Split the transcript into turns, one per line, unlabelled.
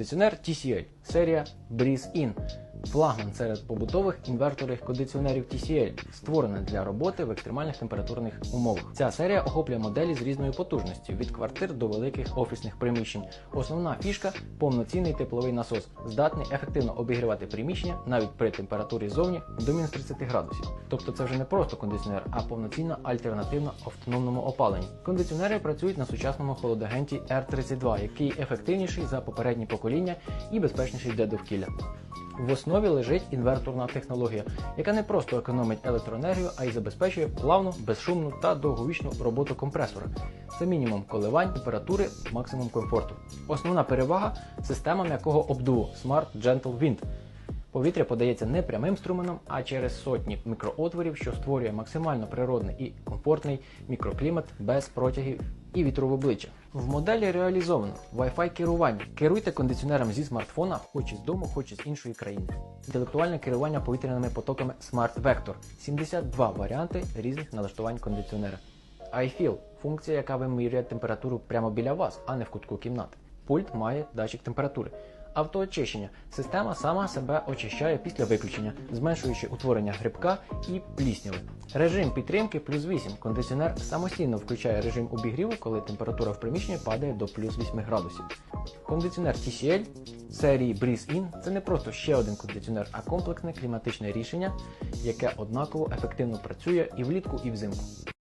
Кондиціонер TCL, серія Breeze In. Флагман серед побутових інверторних кондиціонерів TCL, створений для роботи в екстремальних температурних умовах. Ця серія охоплює моделі з різною потужністю від квартир до великих офісних приміщень. Основна фішка повноцінний тепловий насос, здатний ефективно обігрівати приміщення навіть при температурі зовні до мінус 30 градусів. Тобто це вже не просто кондиціонер, а повноцінна альтернативна автономному опаленню. Кондиціонери працюють на сучасному холодагенті R32, який ефективніший за попередні покоління і безпечніший для довкілля. В основі лежить інверторна технологія, яка не просто економить електроенергію, а й забезпечує плавну, безшумну та довговічну роботу компресора. Це мінімум коливань температури, максимум комфорту. Основна перевага система м'якого обдуву Smart Gentle Wind. Повітря подається не прямим струменом, а через сотні мікроотворів, що створює максимально природний і комфортний мікроклімат без протягів і вітру в обличчя. В моделі реалізовано Wi-Fi керування. Керуйте кондиціонером зі смартфона, хоч із дому, хоч із іншої країни. Інтелектуальне керування повітряними потоками Smart Vector. 72 варіанти різних налаштувань кондиціонера. iFeel – функція, яка вимірює температуру прямо біля вас, а не в кутку кімнати. Пульт має датчик температури. Автоочищення. Система сама себе очищає після виключення, зменшуючи утворення грибка і плісняви. Режим підтримки плюс 8. Кондиціонер самостійно включає режим обігріву, коли температура в приміщенні падає до плюс 8 градусів. Кондиціонер TCL серії Breeze In це не просто ще один кондиціонер, а комплексне кліматичне рішення, яке однаково ефективно працює і влітку, і взимку.